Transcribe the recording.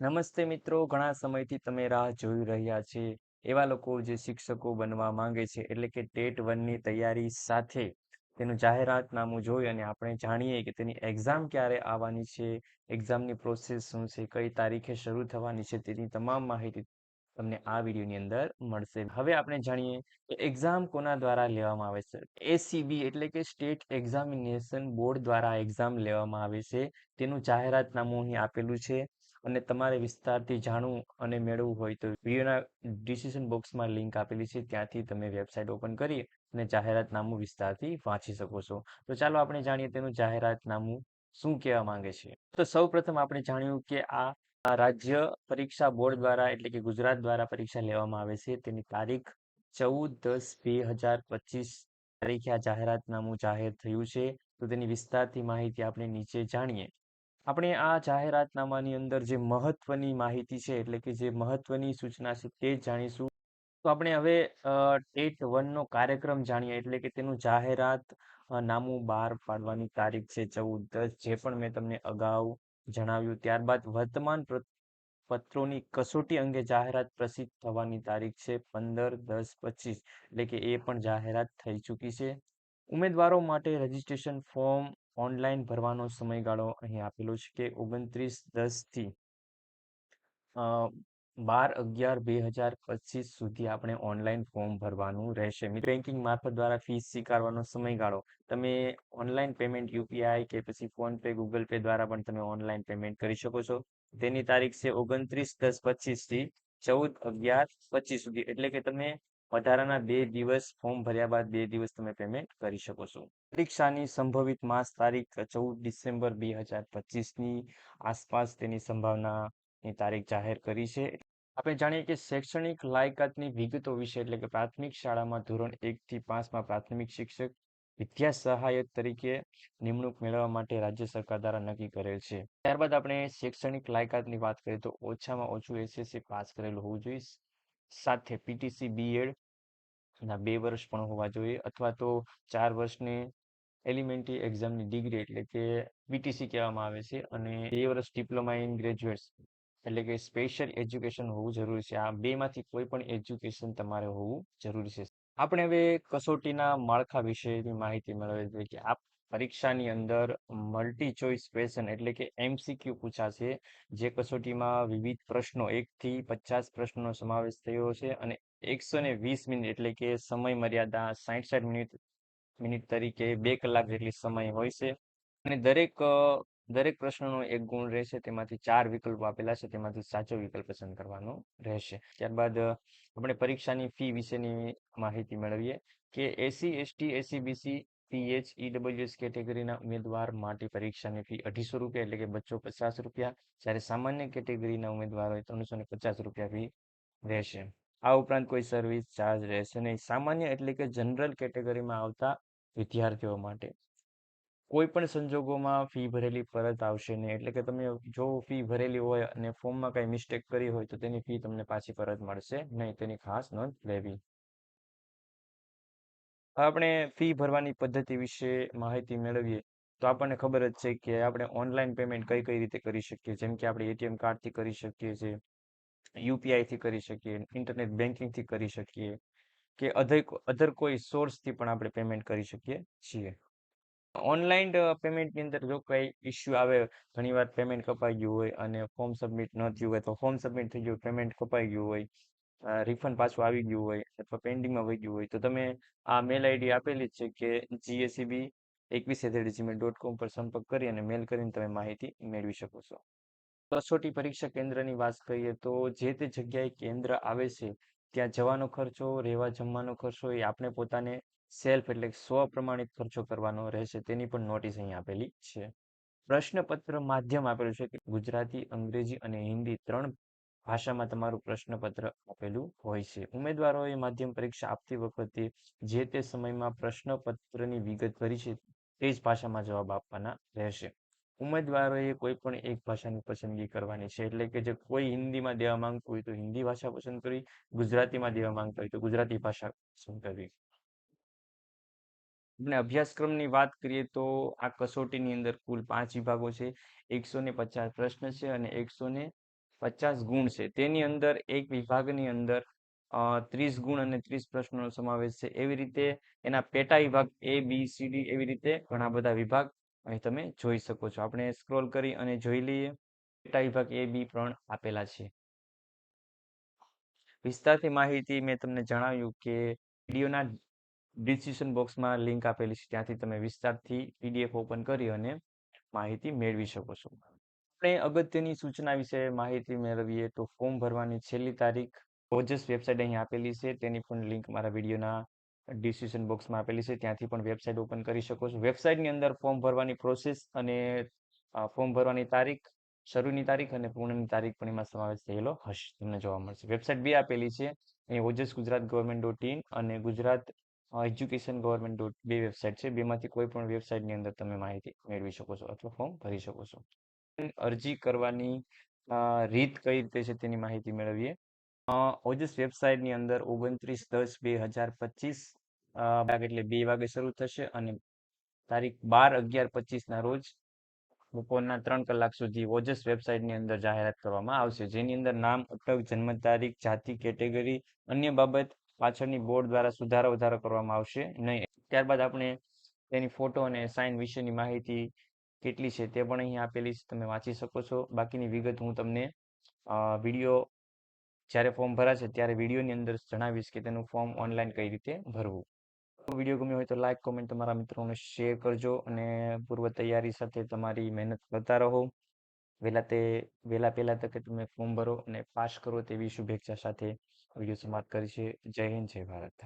નમસ્તે મિત્રો, ઘણા સમયથી તમે રાહ જોઈ રહ્યા છે. એવા લોકો જે શિક્ષકો બનવા માંગે છે, એટલે કે ટેટ વનની તૈયારી સાથે તેનું જાહેરાતનામું જોઈ અને આપણે જાણીએ કે તેની એક્ઝામ ક્યારે આવવાની છે, એક્ઝામની પ્રોસેસ શું છે, કઈ તારીખે શરૂ થવાની છે, તેની તમામ માહિતી તમને આ વિડીયોની અંદર મળશે. હવે આપણે જાણીએ કે એક્ઝામ કોના દ્વારા લેવામાં આવે છે? એસીબી એટલે કે સ્ટેટ એક્ઝામિનેશન બોર્ડ દ્વારા એક્ઝામ લેવામાં આવે છે. તેનું જાહેરાતનામું અહીં આપેલું છે. અને તમારે વિસ્તારથી જાણવું અને મેળવવું હોય તો વિડીયોના ડિસિઝન બોક્સમાં લિંક આપેલી છે. ત્યાંથી તમે વેબસાઇટ ઓપન કરી અને જાહેરાતનામું વિસ્તારથી વાંચી શકો છો. તો ચાલો આપણે જાણીએ તેનું જાહેરાતનામું શું કહેવા માંગે છે. તો સૌ પ્રથમ આપણે જાણ્યું કે આ રાજ્ય પરીક્ષા બોર્ડ દ્વારા એટલે કે ગુજરાત દ્વારા પરીક્ષા લેવામાં આવે છે. તેની તારીખ ચૌદ દસ બે હજાર પચીસ તારીખે આ જાહેરાતનામું જાહેર થયું છે. તો તેની વિસ્તારથી માહિતી આપણે નીચે જાણીએ. આપણે આ જાહેરાતનામાની અંદર જે મહત્વની માહિતી છે, એટલે કે જે મહત્વની સૂચના છે તે જાણીશું. તો આપણે હવે ટેટ વનનો કાર્યક્રમ જાણીએ, એટલે કે તેનું જાહેરાત નામું બહાર પાડવાની તારીખ છે ચૌદ દસ જે પણ મેં તમને અગાઉ જણાવ્યું. ત્યારબાદ વર્તમાન પત્રોની કસોટી અંગે જાહેરાત પ્રસિદ્ધ થવાની તારીખ છે પંદર, દસ, પચીસ, એટલે કે એ પણ જાહેરાત થઈ ચૂકી છે. ઉમેદવારો માટે રજીસ્ટ્રેશન ફોર્મ ઓનલાઈન ભરવાનો સમયગાળો અહીં આપેલો છે કે ઓગણત્રીસ દસથી બાર અગિયાર બે હજાર પચીસ સુધી આપણે ઓનલાઈન ફોર્મ ભરવાનું રહેશે. બેન્કિંગ મારફત દ્વારા ફીસ સ્વીકારવાનો સમયગાળો. તમે ઓનલાઈન પેમેન્ટ યુપીઆઈ કે પછી ફોન પે, ગૂગલ પે દ્વારા પણ તમે ઓનલાઈન પેમેન્ટ કરી શકો છો. તેની તારીખ છે ઓગણત્રીસ દસ પચીસથી ચૌદ અગિયાર પચીસ સુધી. એટલે કે તમે વધારાના બે દિવસ ફોર્મ ભર્યા બાદ બે દિવસ તમે પેમેન્ટ કરી શકો છો. પરીક્ષાની સંભવિત માસ તારીખ ચૌદ ડિસેમ્બર બે હજાર પચીસની આસપાસ તેની સંભાવનાની તારીખ જાહેર કરી છે. આપણે જાણીએ કે શૈક્ષણિક લાયકાતની વિગતો વિશે એટલે કે પ્રાથમિક શાળામાં ધોરણ એક થી પાંચમાં પ્રાથમિક શિક્ષક વિદ્યા સહાયક તરીકે નિમણૂક મેળવવા માટે રાજ્ય સરકાર દ્વારા નક્કી કરેલ છે. ત્યારબાદ આપણે શૈક્ષણિક લાયકાતની વાત કરીએ તો ઓછામાં ઓછું એસએસસી પાસ કરેલું હોવું જોઈએ. સાથે પીટીસી બીએડ ના બે વર્ષ પણ હોવા જોઈએ અથવા તો ચાર વર્ષની એલિમેન્ટરી એક્ઝામની ડિગ્રી એટલે કે બીટીસી કહેવામાં આવે છે અને બે વર્ષ ડિપ્લોમા ઇન ગ્રેજ્યુએટ્સ એટલે કે સ્પેશિયલ એજ્યુકેશન હોવું જરૂરી છે. આ બેમાંથી કોઈ પણ એજ્યુકેશન તમારે હોવું જરૂરી છે. આપણે હવે કસોટીના માળખા વિશેની માહિતી મેળવી જોઈએ કે આ પરીક્ષાની અંદર મલ્ટી ચોઇસ ક્વેશ્ચન એટલે કે એમસીક્યુ પૂછાશે જે કસોટીમાં વિવિધ પ્રશ્નો, એક થી પચાસ પ્રશ્નોનો સમાવેશ થયો છે અને એકસો ને વીસ મિનિટ એટલે કે સમય મર્યાદા સાઠ સાઠ મિનિટ મિનિટ તરીકે બે કલાક જેટલી સમય હોય છે. અને દરેક દરેક પ્રશ્નનો એક ગુણ રહેશે, તેમાંથી ચાર વિકલ્પો આપેલા છે, તેમાંથી સાચો વિકલ્પ પસંદ કરવાનો રહેશે. ત્યારબાદ આપણે પરીક્ષાની ફી વિશેની માહિતી મેળવીએ કે SC ST SEBC PH EWS કેટેગરીના ઉમેદવાર માટે પરીક્ષાની ફી અઢીસો રૂપિયા એટલે કે બચ્ચો પચાસ રૂપિયા. જ્યારે સામાન્ય કેટેગરીના ઉમેદવાર હોય ત્રણસો ને પચાસ રૂપિયા ફી રહેશે. આ ઉપરાંત કોઈ સર્વિસ ચાર્જ રહેશે નહીં. સામાન્ય એટલે કે જનરલ કેટેગરીમાં આવતા વિદ્યાર્થીઓ માટે. કોઈ પણ સંજોગોમાં ફી ભરેલી પરત આવશે નહીં, એટલે કે તમે જો ફી ભરેલી હોય અને ફોર્મમાં કઈ મિસ્ટેક કરી હોય, તો તેની ફી તમને પાછી પરત મળશે, નહીં તેની ખાસ નોંધ લેવી. આપણે ફી ભરવાની પદ્ધતિ વિશે માહિતી મેળવીએ, તો આપણને ખબર જ છે કે આપણે ઓનલાઈન પેમેન્ટ કઈ કઈ રીતે કરી શકીએ, જેમ કે આપણે એટીએમ કાર્ડથી કરી શકીએ છીએ, યુપીઆઈથી કરી શકીએ, ઇન્ટરનેટ બેન્કિંગથી કરી શકીએ કે અધર કોઈ સોર્સથી પણ આપણે પેમેન્ટ કરી શકીએ છીએ. ઓનલાઈન પેમેન્ટની અંદર જો કંઈ ઇસ્યુ આવે ઘણીવાર પેમેન્ટ કપાઈ ગયું હોય અને ફોર્મ સબમિટ ન થયું હોય તો ફોર્મ સબમિટ થઈ ગયું પેમેન્ટ કપાઈ ગયું હોય રિફંડ પાછું આવી ગયું હોય અથવા પેન્ડિંગમાં વહી ગયું હોય, તો તમે આ મેલ આઈડી આપેલી છે કે જીએસીબી એકવીસ જીમેલ ડોટ કોમ પર સંપર્ક કરી અને મેલ કરીને તમે માહિતી મેળવી શકો છો. કસોટી પરીક્ષા કેન્દ્રની વાત કરીએ તો જે તે જગ્યાએ કેન્દ્ર આવે છે ત્યાં જવાનો ખર્ચો, રહેવા જમવાનો ખર્ચો એ આપણે પોતાને સેલ્ફ એટલે સ્વ પ્રમાણિત ખર્ચો કરવાનો રહેશે તેની પણ નોટિસ અહીં આપેલી છે. પ્રશ્નપત્ર માધ્યમ આપેલું છે કે ગુજરાતી, અંગ્રેજી અને હિન્દી ત્રણ ભાષામાં તમારું પ્રશ્નપત્ર આપેલું હોય છે. ઉમેદવારોએ માધ્યમ પરીક્ષા આપતી વખતે જે તે સમયમાં પ્રશ્નપત્રની વિગત ભરી છે તે જ ભાષામાં જવાબ આપવાના રહેશે. ઉમેદવારોએ કોઈ પણ એક ભાષાની પસંદગી કરવાની છે. એટલે કે જે કોઈ હિન્દીમાં દેવા માંગતું હોય તો હિન્દી ભાષા પસંદ કરવી, ગુજરાતીમાં દેવા માંગતા હોય તો ગુજરાતી ભાષા પસંદ કરવી. આપણે અભ્યાસક્રમની વાત કરીએ તો આ કસોટીની અંદર કુલ પાંચ વિભાગો છે. એકસો ને પચાસ પ્રશ્ન છે અને એકસો ને પચાસ ગુણ છે. તેની અંદર એક વિભાગની અંદર ત્રીસ ગુણ અને ત્રીસ પ્રશ્નોનો સમાવેશ છે. એવી રીતે એના પેટા વિભાગ એ બી સી ડી એવી રીતે ઘણા બધા વિભાગ અહીં તમે જોઈ શકો છો. આપણે સ્ક્રોલ કરી અને જોઈ લઈએ. પેટા વિભાગ એ, બી પણ આપેલા છે. વિસ્તારથી માહિતી મેં તમને જણાવ્યું કે વિડીયોના ડિસ્ક્રિપ્શન બોક્સમાં લિંક આપેલી છે. ત્યાંથી તમે વિસ્તારથી પીડીએફ ઓપન કરી અને માહિતી મેળવી શકો છો. આપણે અગત્યની સૂચના વિશે માહિતી મેળવીએ તો ફોર્મ ભરવાની છેલ્લી તારીખ ઓજસ વેબસાઇટ અહીં આપેલી છે. તેની પણ લિંક મારા વિડીયોના ડિસ્ક્રિપ્શન બોક્સમાં આપેલી છે. ત્યાંથી પણ વેબસાઇટ ઓપન કરી શકો છો. વેબસાઇટની અંદર ફોર્મ ભરવાની પ્રોસેસ અને ફોર્મ ભરવાની તારીખ, શરૂની તારીખ અને પૂર્ણની તારીખ પણ એમાં સમાવેશ થયેલો હશે. તમને જોવા મળશે. વેબસાઇટ બે આપેલી છે. અહીં Ojas Gujarat government dot in અને ગુજરાત એજ્યુકેશન ગવર્મેન્ટ ડોટ બે વેબસાઇટ છે. બેમાંથી કોઈ પણ વેબસાઇટની અંદર તમે માહિતી મેળવી શકો છો અથવા ફોર્મ ભરી શકો છો. અરજી કરવાની રીત કઈ રીતે છે તેની માહિતી મેળવીએ. ઓજસ વેબસાઇટની અંદર ઓગણત્રીસ દસ બે હજાર પચીસ એટલે બે વાગે શરૂ થશે અને તારીખ બાર અગિયાર પચીસના રોજ બપોરના ત્રણ કલાક સુધી ઓજસ વેબસાઇટની અંદર જાહેરાત કરવામાં આવશે. જેની અંદર નામ, અટક, જન્મ તારીખ, જાતિ, કેટેગરી, અન્ય બાબત પાછળની બોર્ડ દ્વારા સુધારો વધારો કરવામાં આવશે. નહીં ત્યારબાદ આપણે તેની ફોટો અને સાઇન વિશેની માહિતી કેટલી છે તે પણ અહીં આપેલી છે, તમે વાંચી શકો છો. બાકીની વિગત હું તમને વીડિયો જ્યારે ફોર્મ ભરાશે ત્યારે વિડીયોની અંદર જણાવીશ કે તેનું ફોર્મ ઓનલાઈન કઈ રીતે ભરવું. વીડિયો ગમ્યો હોય તો લાઈક, કોમેન્ટ તમારા મિત્રોને શેર કરજો અને પૂર્વ તૈયારી સાથે તમારી મહેનત કરતા રહો. વહેલા તે વહેલા પહેલા તકે તમે ફોર્મ ભરો અને પાસ કરો તેવી શુભેચ્છા સાથે વીડિયો સમાપ્ત કરી છે જય હિન્દ, જય ભારત.